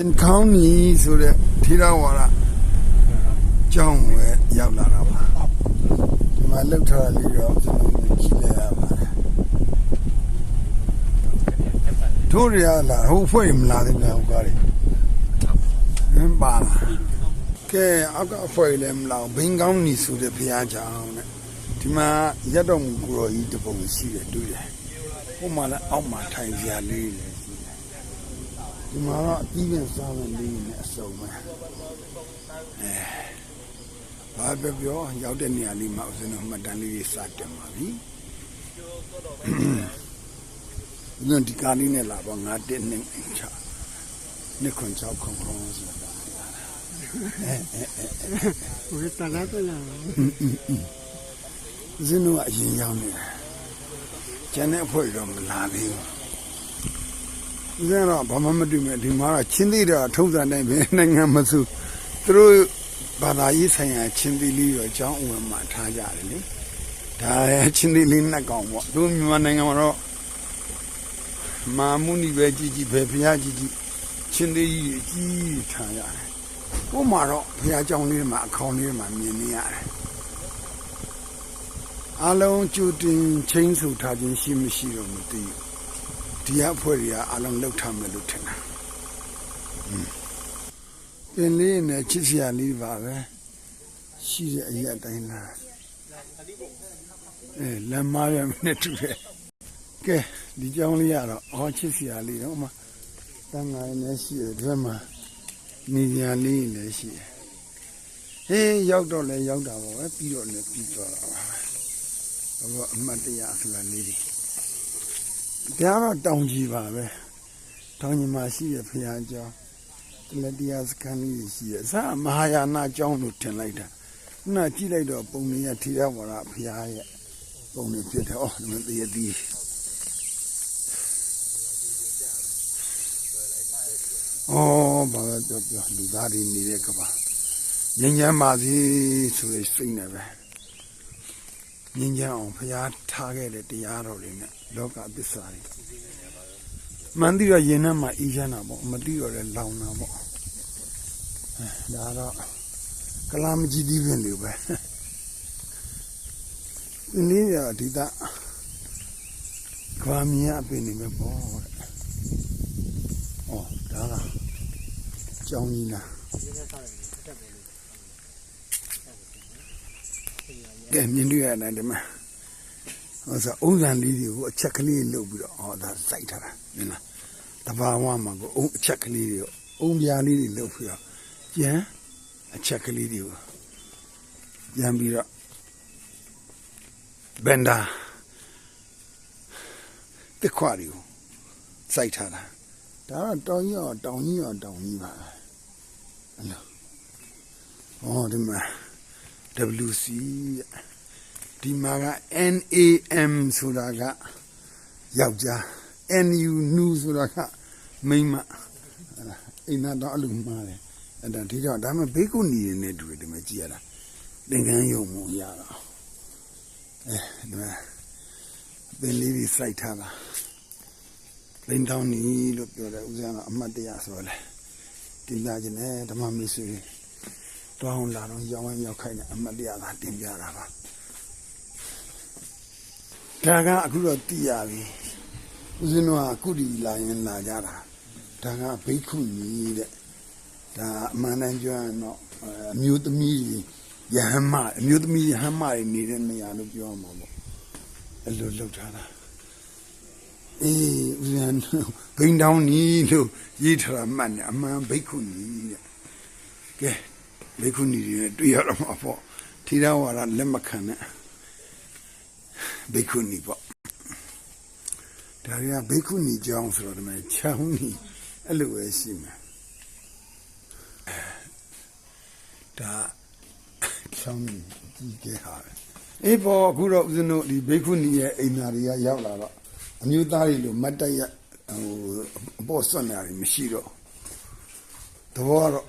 အင်ကောင်းနီဆိုတဲ့ထေရဝါဒကျောင်းဝဲရောက်လာတာပါဒီမှာလောက်ထားတာလေးတော့ကျွန်တော်ကြည့်လိုက်ရပါတယ်တို့ရလာဟိုဖွဲ့မလာသေးဘူးကွာလေဟင်းပါလာကဲအောက်ကအဖွဲ့လည်းမလာဘင်းကောင်းနီဆိုတဲ့ဘုရားကျောင်းနဲ့ဒီမှာရက်တော်မူကိုတော်ကြီးတပုံရှိတယ်တွေ့တယ်ဟိုမှာလည်းအောက်မှာထိုင်စရာလေးလေ ဒီမှာတော့အပြီးပြန်စားမယ်နေနဲ့အစုံပဲအဲဘာပဲပြောရောက်တဲ့နေရာလေးမှာဥစဉ်တော့မှတ်တမ်းလေးစတင်ပါပြီဥစဉ်ဒီကားလေးနဲ့လာပေါ့9တက်နေချနှစ်ခွန်ချောက်ခွန်ခွန်ဆိုတာဝေတလာကလာဇင်းတို့ကအရင်ရောက်နေတာကျန်တဲ့အဖွဲ့တော့မလာသေးဘူး ဦးဇင်းတော့ဘာမှမတွေ့မဲ့ဒီမှာတော့ချင်းသေးတာထုံးစံတိုင်းပဲနိုင်ငံမစုသူတို့ဘာသာရေးဆိုင်ရာချင်းသေးလေးတော့အကြောင်းအဝင်မှာထားကြတယ်လေဒါလည်းချင်းသေးလေးနှစ်ကောင်ပေါ့သူမြန်မာနိုင်ငံမှာတော့မာမုနီပဲကြီးကြီးပဲဘုရားကြီးကြီးချင်းသေးကြီးကြီးကြီးထားရတယ်ကို့မှာတော့ဘုရားကျောင်းလေးမှာအခေါင်လေးမှာမြင်နေရတယ်အလုံးကျူတင်ချင်းစုထားခြင်းရှိမရှိတော့မသိဘူး ဒီအဖွဲ့တွေကအလုံးလောက်ထားမယ်လို့ထင်တာอืมပင်လေးနဲ့ချစ်စရာလေးပါပဲရှိတဲ့အရာအတိုင်းလားအဲလမ်းမရမနဲ့တူတယ်ကဲဒီကြောင်းလေးကတော့အော်ချစ်စရာလေးတော့မှတန်ငါရနဲ့ရှိတယ်ဒီဘက်မှာနေညာလေးလည်းရှိတယ်ဟေးရောက်တော့လဲရောက်တာပါပဲပြီးတော့လည်းပြီးသွားတာပါပဲဘောအမတ်တရားဆိုတာလေးတွေ တရားတော့တောင်းကြီးပါပဲတောင်းကြီးမှာရှိရဖရာကျောင်းတလက်တရားစခန်းလေးရှိရအစမဟာယာနာကျောင်းလို့ထင်လိုက်တာခုနကြည့်လိုက်တော့ပုံလေးရထီရဝရဖရာရဲ့ပုံလေးဖြစ်တယ်ဩဒီမှာတည်းတည်းဩဘာလဲပြောပြောလူသားတွေနေတဲ့ကဘာငញ្ញမ်းပါစေဆိုရစိတ်နဲ့ပဲ ငင်းကြအောင်ဖျားထားခဲ့တဲ့တရားတော်တွေနဲ့လောကပစ္စာတွေမှန်သိတော့ရင်ထဲမှာအေးချမ်းတာပေါ့မသိတော့လည်းလောင်တာပေါ့အဲဒါတော့ကလာမကြီးသေးပြင်လို့ပဲဒီနေ့ရဒီတာကွာမြအပင်နေမယ်ပေါ့တဲ့ဩဒါလားကြောင်းကြီးလား ကဲမြင်တွေ့ရတဲ့ဒီမှာဟောဆိုအုံးစံလေးတွေကိုအချက်ကလေးလုပ်ပြီးတော့ဟောဒါစိုက်ထားတာမြင်လားတဘာဝမှာကိုအုံးအချက်ကလေးတွေအုံးပြားလေးတွေလုပ်ပြီးတော့ကျန်အချက်ကလေးတွေကိုပြန်ပြီးတော့ဘန်ဒါတစ်ခွားတွေကိုစိုက်ထားတာဒါတော့တောင်ကြီးရောတောင်ကြီးရောတောင်ကြီးပါအဲ့လိုဟောဒီမှာ WC ဒီမှာက NAM ဆိုတာကယောက်ျား NU နူဆိုတာကမိန်းမအဲ့ဒါအိမ်သားတော့အလိုမှားတယ်အဲ့ဒါဒီတော့ဒါမှဘေးကုနီနေနဲ့တူတယ်ဒီမှာကြည့်ရတာသင်္ကန်းယုံမှုရတော့အဲဒီမှာပင်လေးကြီးစိုက်ထားတာဘိန်းတောင်းနီလို့ပြောတယ်ဦးဇင်းကအမှတ်တရဆိုလဲတင်ပြခြင်းနဲ့ဓမ္မမိတ်ဆွေတွေ တောင်းလာတော့ရောင်းဝဲမြောက်ခိုင်းတဲ့အမတ်တရားသာတင်ပြတာပါဒါကအခုတော့တည်ရပြီဦးဇင်းတို့ကကုတီလာရင်လာကြတာဒါကဘိက္ခုနီတဲ့ဒါအမှန်တန်ကြွရင်တော့အမျိုးသမီးယဟမအမျိုးသမီးယဟမတွေနေတဲ့နေရာလို့ပြောမှာပေါ့အဲ့လိုလုပ်ထားတာအေးဦးဇင်းဘိန်းတောင်းနီလို့ရေးထားတာမှတ်နေအမှန်ဘိက္ခုနီတဲ့ကဲ ဘေခုနီတွေနဲ့တွေ့ရတော့မှာပေါ့ထေရဝါဒလက်မခံနဲ့ဘေခုနီပေါ့ဒါရီကဘေခုနီကြောင်းဆိုတော့ဒီမှာချောင်းနီအဲ့လိုပဲရှိမှာဒါချောင်းနီကြီးကဲဟာပဲအေးပေါ်အခုတော့ဦးဇင်းတို့ဒီဘေခုနီရဲ့အိမ်နာတွေကရောက်လာတော့အမျိုးသားတွေလိုမတ်တက်ရဟိုအပေါ်စွန့်နေတာတွေမရှိတော့သဘောကတော့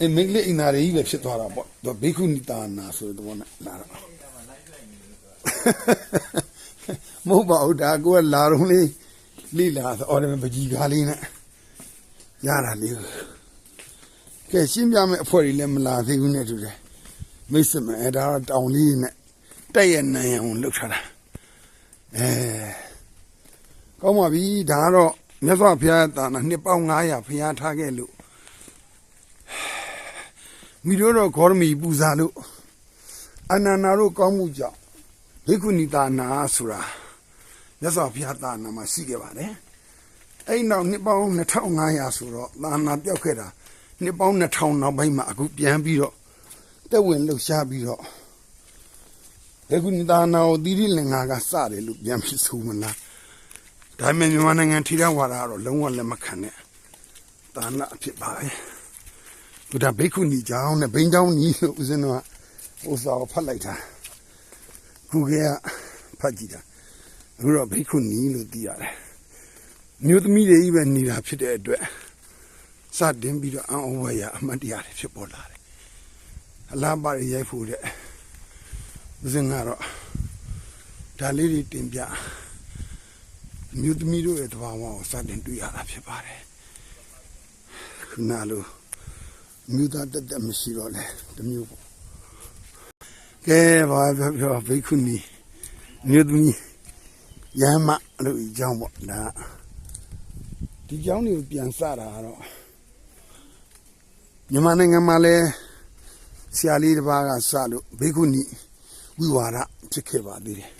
အဲမင်္ဂလိအင်နာရီပဲဖြစ်သွားတာပေါ့သူဘေခုနီတာနာဆိုတဲ့ဘောနဲ့လာတော့မဟုတ်ပါဘူးဒါကိုကလာတော့လေးလိလာဆိုအော်တယ်ပကြီးကားလေးနဲ့ဟရတာလေးကိုကဲရှင်းပြမယ်အဖွဲ့ကြီးလည်းမလာသေးဘူးနဲ့တူတယ်မိတ်ဆက်မယ်အဲဒါတော့တောင်လေးနဲ့တက်ရနိုင်အောင်လှုပ်ထားတာအဲကောင်းပါပြီဒါကတော့မြတ်စွာဘုရားတာနာနှစ်ပေါင်း900ဘုရားထားခဲ့လို့ မိတို့တော့ဂေါရမီပူဇာလို့အနန္နာတို့ကောင်းမှုကြောင့်ဘိက္ခုနီတာနာဆိုတာမြတ်စွာဘုရားတာနာမှာရှိခဲ့ပါတယ်အဲ့နောက်နှစ်ပေါင်း2500ဆိုတော့သာနာပြောက်ခဲ့တာနှစ်ပေါင်း2000နောက်ပိုင်းမှာအခုပြန်ပြီးတော့တက်ဝင်လှုပ်ရှားပြီးတော့ဘိက္ခုနီတာနာကိုတိရိလင်္ကာကစတယ်လို့ပြန်ပြီးဆိုမလားဒါပေမဲ့မြန်မာနိုင်ငံထိရဝါဒကတော့လုံးဝလက်မခံနဲ့တာနာအဖြစ်ပါပဲ ဘုရားဘိက္ခုနီကျောင်းနဲ့ဘိန်းကျောင်းကြီးလို့ဦးဇင်းတို့ကဥစ္စာကိုဖတ်လိုက်တာခုကဲကဖတ်ကြည့်တာအခုတော့ဘိက္ခုနီလို့သိရတယ်မြို့သမီးတွေကြီးပဲနေတာဖြစ်တဲ့အတွက်စတင်ပြီးတော့အံ့ဩဝါရအမှတ်တရတွေဖြစ်ပေါ်လာတယ်အလားပါရရိုက်ဖို့တဲ့ဦးဇင်းကတော့ဒါလေးတွေတင်ပြမြို့သမီးတို့ရဲ့တဘာဝကိုစတင်တွေ့ရတာဖြစ်ပါတယ်ခုနလို မြို့သားတက်တက်မရှိတော့လဲတစ်မျိုးပေါ့ကဲဘာပြောပြောဘိက္ခုနီမြို့သမီးယမ်းမလို့အကြောင်းပေါ့ဒါဒီကြောင်းတွေကိုပြန်စတာကတော့မြန်မာနိုင်ငံမှာလဲဆရာလေးတစ်ပါးကစလို့ဘိက္ခုနီဝိဝါဒဖြစ်ခဲ့ပါသေးတယ်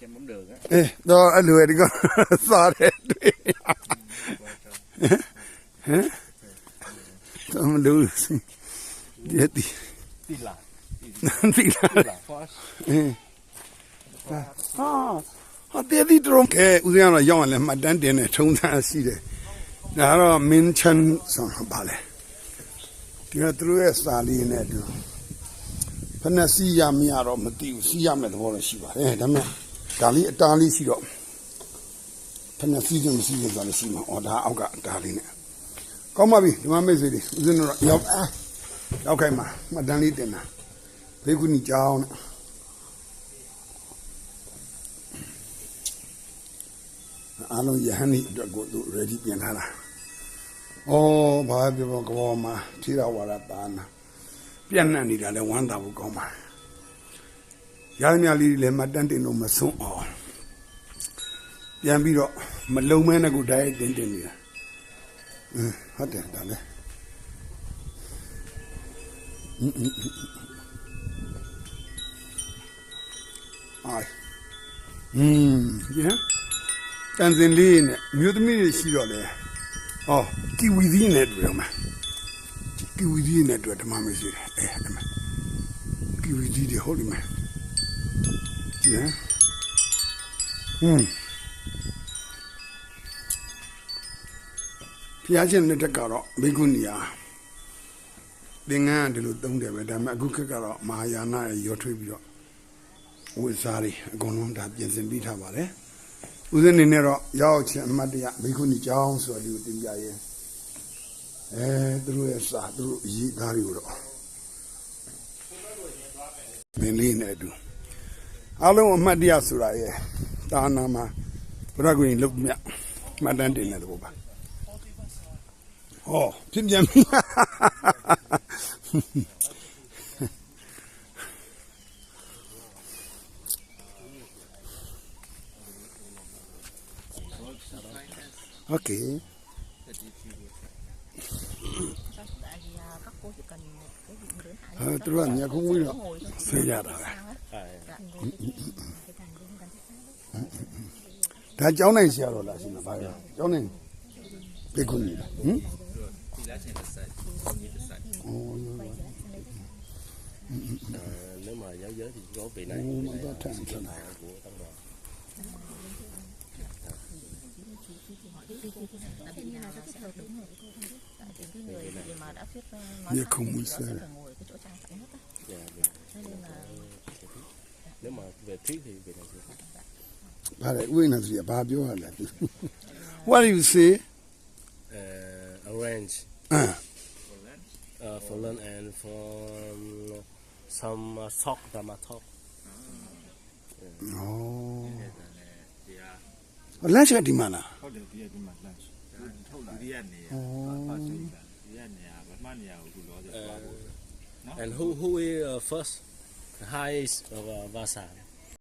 Cái mắm đường á အေးတော့အဲ့လိုရဒီကစားတယ်တွေ့ဟမ် တော့မလို့ဒီဒီ Đi lại ဒီလာ Đi lại phó အေးဟာဟာတဲ့ဒီဒရုံကဲဦးဇင်းကတော့ရောက်ရင်လည်းမှတ်တမ်းတင်နေထုံးသားရှိတယ်ဒါကတော့မင်းချန်ဆိုတာပါလေဒီကသူတို့ရဲ့စာလေးနဲ့တူဖက်နဲ့စီးရမရတော့မသိဘူးစီးရမယ်သဘောတော့ရှိပါတယ်ဒါပေမဲ့ဒါလေးအတားလေးရှိတော့ဖက်နဲ့စီးကြမစီးကြဆိုလည်းရှိမှာအော်ဒါအောက်ကဒါလေးနဲ့ ကောင်းပါပြီဒီမှာမိတ်ဆွေတွေဦးဇင်းတို့တော့ရောက်အာရောက်ခိုင်းမှာမှတ်တမ်းလေးတင်တာဘေကုနီကြောင်းနဲ့အားလုံးယဟန်ဒီအတွက်ကိုသူ ready ပြင်ထားတာဩဘာပြောပြောကဘောမှာထိရဝါဒတာနာပြန့်နှံ့နေတာလဲဝမ်းသာဖို့ကောင်းပါရရမြလေးလည်းမှတ်တမ်းတင်လို့မဆုံးအောင်ပြန်ပြီးတော့မလုံမဲနဲ့ကိုဓာတ်ရိုက်တင်တင်နေတာအင်း ဟုတ်တယ်ဒါလည်းအိုင်อืมညတန်စင်လေးနဲ့မြို့သမီးတွေရှိတော့လေဟောကီဝီသီးနဲ့တွေ့တော့မှာကီဝီသီးနဲ့တွေ့ဓမ္မမရှိတယ်အဲအဲ့မှာကီဝီသီးတွေဟုတ်လိမ့်မယ်ညอืม ဖျားရှင်လက်ထက်ကတော့ဘေကုနီယာသင်္ကန်းကဒီလိုသုံးတယ်ပဲဒါပေမဲ့အခုခေတ်ကတော့မဟာယာနရဲ့ရောထွေးပြီးတော့ဝိစားတွေအကုန်လုံးဒါပြင်ဆင်ပြီးထားပါတယ်ဦးဇင်းနေနဲ့တော့ရောက်ချင်းအမတ်တရဘေကုနီကျောင်းဆိုတာဒီကိုတင်ပြရဲအဲသူတို့ရဲ့စာသူတို့အရေးသားတွေကိုတော့မင်းလေးနဲ့အတူအားလုံးအမတ်တရဆိုတာရဲ့တာနာမှာဘုရားကွင်လုတ်မြတ်မှတ်တမ်းတင်တဲ့ဘောပါ ဟောပြင်ပြန်ပြီโอเคเออตัวเนี่ยคงวิ่งแล้วเสียยาดาဒါကြောင်းနိုင်ဆရာတော်လားရှင်ဗျာ။ကြောင်းနိုင်ပြေခွင့်နေတာဟင် Nếu mà giáo giới thì có vị này, này của đoàn. Không muốn xa. Nếu mà về thuyết thì này. Bà lại quên là gì? Bà biểu What do you see? Uh, arrange uh, for learn and for some uh, talk Dharma talk. Oh. Lunch at Oh. And, and who who is uh, first highest of uh, Vasa?